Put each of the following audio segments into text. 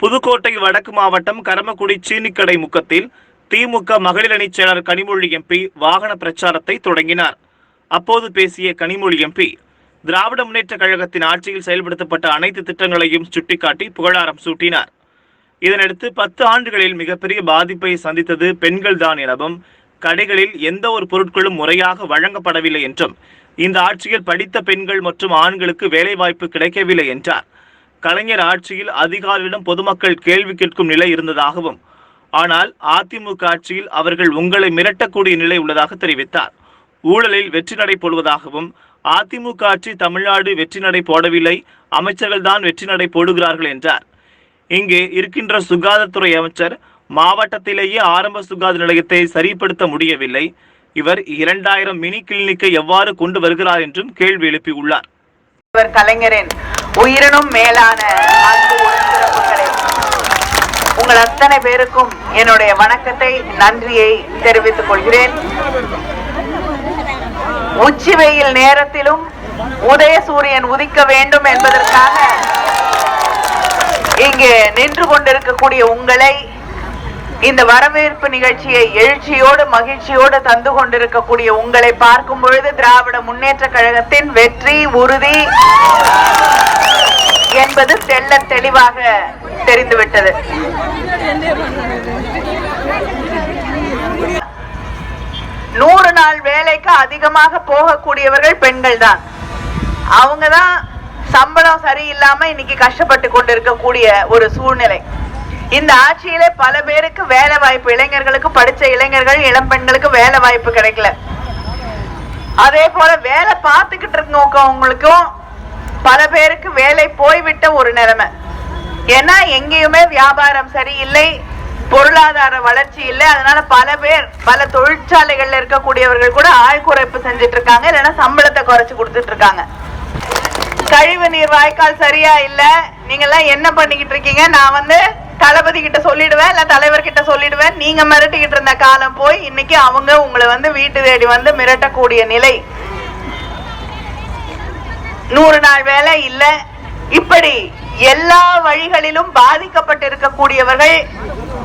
புதுக்கோட்டை வடக்கு மாவட்டம் கரமக்குடி சீனிக்கடை முக்கத்தில் திமுக மகளிர் அணிச் செயலர் கனிமொழி எம்பி வாகன பிரச்சாரத்தை தொடங்கினார். அப்போது பேசிய கனிமொழி எம்பி திராவிட முன்னேற்ற கழகத்தின் ஆட்சியில் செயல்படுத்தப்பட்ட அனைத்து திட்டங்களையும் சுட்டிக்காட்டி புகழாரம் சூட்டினார். இதனடுத்து பத்து ஆண்டுகளில் மிகப்பெரிய பாதிப்பை சந்தித்தது பெண்கள் தான் எனவும் கடைகளில் எந்த ஒரு பொருட்களும் முறையாக வழங்கப்படவில்லை என்றும் இந்த ஆட்சியில் படித்த பெண்கள் மற்றும் ஆண்களுக்கு வேலைவாய்ப்பு கிடைக்கவில்லை என்றார். கலைஞர் ஆட்சியில் அதிகாரியிடம் பொதுமக்கள் கேள்வி கேட்கும் நிலை இருந்ததாகவும் ஆனால் அதிமுக ஆட்சியில் அவர்கள் உங்களை மிரட்டக்கூடிய நிலை உள்ளதாக தெரிவித்தார். ஊழலில் வெற்றி நடை போடுவதாகவும் அதிமுக ஆட்சி தமிழ்நாடு வெற்றி நடை போடவில்லை அமைச்சர்கள் தான் வெற்றி நடை போடுகிறார்கள் என்றார். இங்கே இருக்கின்ற சுகாதாரத்துறை அமைச்சர் மாவட்டத்திலேயே ஆரம்ப சுகாதார நிலையத்தை சரிப்படுத்த முடியவில்லை. இவர் இரண்டாயிரம் மினி கிளினிக்கை எவ்வாறு கொண்டு வருகிறார் என்றும் கேள்வி எழுப்பியுள்ளார். இவர் கலைஞரின் உயிரினும் மேலான உங்கள் அத்தனை பேருக்கும் என்னுடைய வணக்கத்தை நன்றியை தெரிவித்துக் கொள்கிறேன். உச்சி வெயில் நேரத்திலும் உதய சூரியன் உதிக்க வேண்டும் என்பதற்காக இங்கே நின்று கொண்டிருக்கக்கூடிய உங்களை இந்த வரவேற்பு நிகழ்ச்சியை எழுச்சியோடு மகிழ்ச்சியோடு தந்து கொண்டிருக்கக்கூடிய உங்களை பார்க்கும் பொழுது திராவிட முன்னேற்ற கழகத்தின் வெற்றி உறுதி என்பது தெல்ல தெளிவாக தெரிந்துவிட்டது. நூறு நாள் வேலைக்கு அதிகமாக போகக்கூடியவர்கள் பெண்கள் தான். அவங்க தான் சம்பளம் சரியில்லாம இன்னைக்கு கஷ்டப்பட்டு கொண்டிருக்கக்கூடிய ஒரு சூழ்நிலை. இந்த ஆட்சியில பல பேருக்கு வேலை வாய்ப்பு இளைஞர்களுக்கு படிச்ச இளைஞர்கள் இளம் பெண்களுக்கு வேலை வாய்ப்பு கிடைக்கல. அதே போல வேலை பார்த்துக்கிட்டு இருக்கவங்களுக்கும் பல பேருக்கு வேலை போய்விட்ட ஒரு நிலைமை. ஏன்னா எங்கேயுமே வியாபாரம் சரியில்லை பொருளாதார வளர்ச்சி இல்லை. அதனால பல பேர் பல தொழிற்சாலைகள்ல இருக்கக்கூடியவர்கள் கூட ஆள் குறைப்பு செஞ்சுட்டு இருக்காங்க இல்லைன்னா சம்பளத்தை குறைச்சு கொடுத்துட்டு இருக்காங்க. கழிவு நீர் வாய்க்கால் சரியா இல்ல? நீங்க எல்லாம் என்ன பண்ணிக்கிட்டு இருக்கீங்க? நான் வந்து தளபதி கிட்ட சொல்லிடுவேன் இல்ல தலைவர் கிட்ட சொல்லிடுவேன். நீங்க மிரட்டிக்கிட்டு இருந்த காலம் போய் இன்னைக்கு அவங்க உங்களை வந்து வீட்டு தேடி வந்து மிரட்டக்கூடிய நிலை. நூறு நாள் வேலை இல்ல. இப்படி எல்லா வழிகளிலும் பாதிக்கப்பட்டிருக்கக்கூடியவர்கள்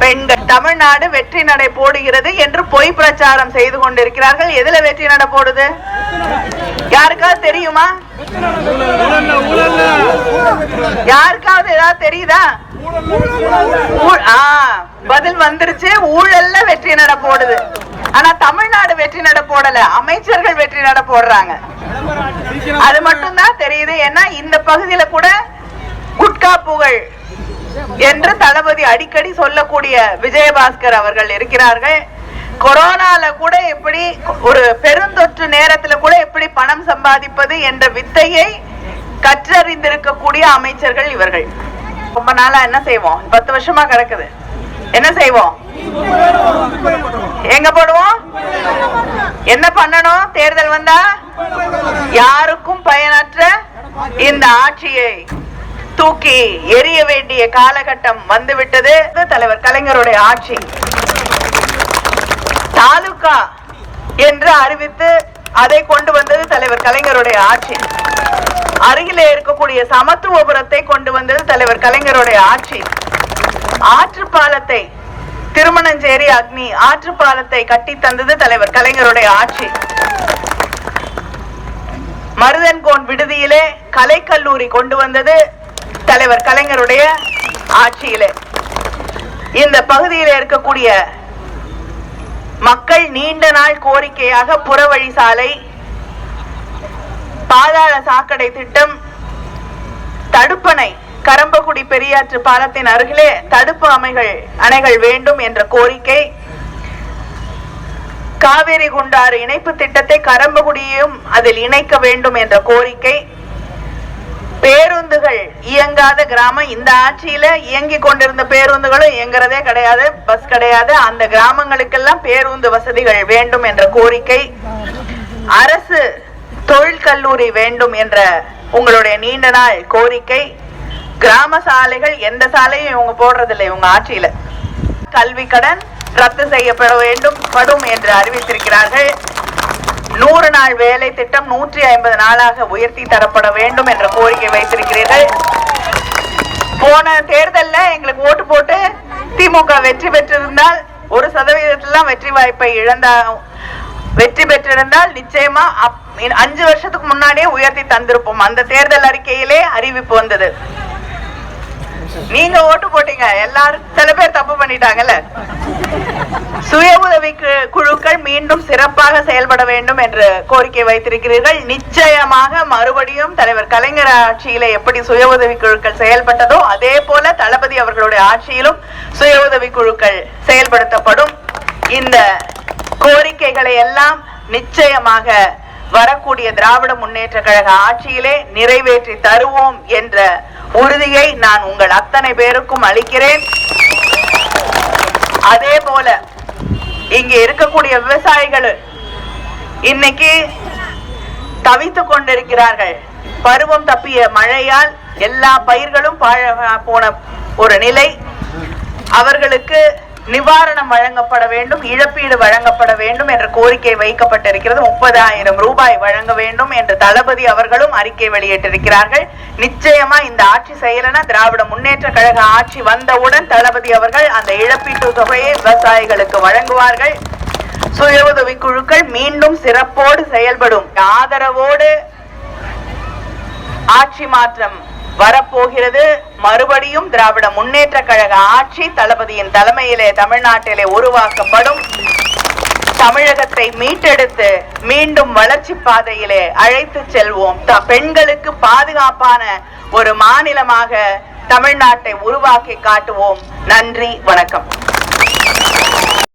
பெண்கள். தமிழ்நாடு வெற்றி நடை போடுகிறது என்று பொய் பிரச்சாரம் செய்து கொண்டிருக்கிறார்கள். எதுல வெற்றி நடை போடுது? யாருக்காவது தெரியுமா? யாருக்காவது ஏதாவது தெரியுதா? ஆ, பதில் வந்துருச்சு. ஊழல்ல வெற்றி நட போடுது. ஆனா தமிழ்நாடு வெற்றி நட போடல. அமைச்சர்கள் வெற்றி நட போடுறாங்க. அது மட்டும் தான் தெரியுது. ஏன்னா இந்த பகுதியில கூட குட்கா புகழ் என்று தளபதி அடிக்கடி சொல்லக்கூடிய விஜயபாஸ்கர் அவர்கள் இருக்கிறார்கள். கொரோனால கூட எப்படி ஒரு பெருந்தொற்று நேரத்துல கூட எப்படி பணம் சம்பாதிப்பது என்ற வித்தையை கற்றறிந்திருக்கக்கூடிய அமைச்சர்கள் இவர்கள். ரொம்ப நாளா என்ன செய்வோம்? பத்து வருஷமா கிடக்குது. என்ன செய்வோம்? எங்க போடுவோம்? என்ன பண்ணணும்? தேர்தல் வந்தா? யாருக்கும் பயனற்ற இந்த ஆட்சியை தூக்கி எரிய வேண்டிய காலகட்டம் வந்துவிட்டது. தலைவர் கலைஞருடைய ஆட்சி. தாலுகா என்று அறிவித்து அதை கொண்டு வந்தது தலைவர் கலைஞருடைய ஆட்சி. அருகிலே இருக்கக்கூடிய சமத்துவபுரத்தை கொண்டு வந்தது தலைவர் கலைஞருடைய ஆட்சி. ஆற்று பாலத்தை திருமணஞ்சேரி அக்னி ஆற்று பாலத்தை கட்டி தந்தது தலைவர் கலைஞருடைய ஆட்சி. மருதன்கோன் விடுதியிலே கலைக்கல்லூரி கொண்டு வந்தது தலைவர் கலைஞருடைய ஆட்சியில. இந்த பகுதியில் இருக்கக்கூடிய மக்கள் நீண்ட நாள் கோரிக்கையாக புறவழி சாலை பாதாள சாக்கடை திட்டம் தடுப்பணை கரம்பகுடி பெரியாற்று பாலத்தின் அருகிலே தடுப்பு அமைகள் அணைகள் வேண்டும் என்ற கோரிக்கை காவேரி குண்டாறு இணைப்பு திட்டத்தை கரம்பகுடியையும் அதில் இணைக்க வேண்டும் என்ற கோரிக்கை பேருந்துகள் இயங்காத கிராமம். இந்த ஆட்சியில இயங்கி கொண்டிருந்த பேருந்துகளும் இயங்குறதே கிடையாது பஸ் கிடையாது. அந்த கிராமங்களுக்கெல்லாம் பேருந்து வசதிகள் வேண்டும் என்ற கோரிக்கை அரசு தொழில் கல்லூரி வேண்டும் என்ற உங்களுடைய நீண்ட நாள் கோரிக்கை. கிராம சாலைகள் எந்த சாலையும் இவங்க போடுறதில்லை இவங்க ஆட்சியில. கல்வி கடன் ரத்து செய்யப்பட வேண்டும் படும் என்று அறிவித்திருக்கிறார்கள். நூறு நாள் வேலை திட்டம் நூற்றி ஐம்பது நாளாக உயர்த்தி தரப்பட வேண்டும் என்ற கோரிக்கை வைத்திருக்கிறீர்கள். போன தேர்தல்ல எங்களுக்கு ஓட்டு போட்டு திமுக வெற்றி பெற்றிருந்தால் ஒரு சதவீதத்தில் வெற்றி வாய்ப்பை இழந்தா வெற்றி பெற்றிருந்தால் நிச்சயமா அப்- அஞ்சு வருஷத்துக்கு முன்னாடியே உயர்த்தி தந்திருப்போம். அந்த தேர்தல் அறிக்கையிலே அறிவிப்பு வந்தது. நீங்க ஓட்டு போட்டீங்க. எல்லாரும் சில பேர் தப்பு பண்ணிட்டாங்கல்ல. சுய உதவி குழுக்கள் மீண்டும் சிறப்பாக செயல்பட வேண்டும் என்று கோரிக்கை வைத்திருக்கிறீர்கள். நிச்சயமாக மறுபடியும் தலைவர் கலைஞர் ஆட்சியில எப்படி சுய உதவி குழுக்கள் செயல்பட்டதோ அதே போல தளபதி அவர்களுடைய ஆட்சியிலும் சுய உதவி குழுக்கள் செயல்படுத்தப்படும். இந்த கோரிக்கைகளை எல்லாம் நிச்சயமாக வரக்கூடிய திராவிட முன்னேற்ற கழக ஆட்சியிலே நிறைவேற்றி தருவோம் என்ற உறுதியை நான் உங்கள் அத்தனை பேருக்கும் அளிக்கிறேன். அதே போல இங்க இருக்கக்கூடிய விவசாயிகள் இன்னைக்கு தவித்து கொண்டிருக்கிறார்கள். பருவம் தப்பிய மழையால் எல்லா பயிர்களும் பாழ போன ஒரு நிலை. அவர்களுக்கு நிவாரணம் வழங்கப்பட வேண்டும் இழப்பீடு வழங்கப்பட வேண்டும் என்ற கோரிக்கை வைக்கப்பட்டிருக்கிறது. முப்பதாயிரம் ரூபாய் வழங்க வேண்டும் என்று தளபதி அவர்களும் அறிக்கை வெளியிட்டிருக்கிறார்கள். நிச்சயமா இந்த ஆட்சி செய்யலனா திராவிட முன்னேற்ற கழக ஆட்சி வந்தவுடன் தளபதி அவர்கள் அந்த இழப்பீட்டு தொகையை விவசாயிகளுக்கு வழங்குவார்கள். சுய உதவி குழுக்கள் மீண்டும் சிறப்போடு செயல்படும். ஆதரவோடு ஆட்சி மாற்றம் வரப்போகிறது. மறுபடியும் திராவிட முன்னேற்ற கழக ஆட்சி தளபதியின் தலைமையிலே தமிழ்நாட்டிலே உருவாக்கப்படும். தமிழகத்தை மீட்டெடுத்து மீண்டும் வளர்ச்சி பாதையிலே அழைத்து செல்வோம். த- பெண்களுக்கு பாதுகாப்பான ஒரு மாநிலமாக தமிழ்நாட்டை உருவாக்கி காட்டுவோம். நன்றி வணக்கம்.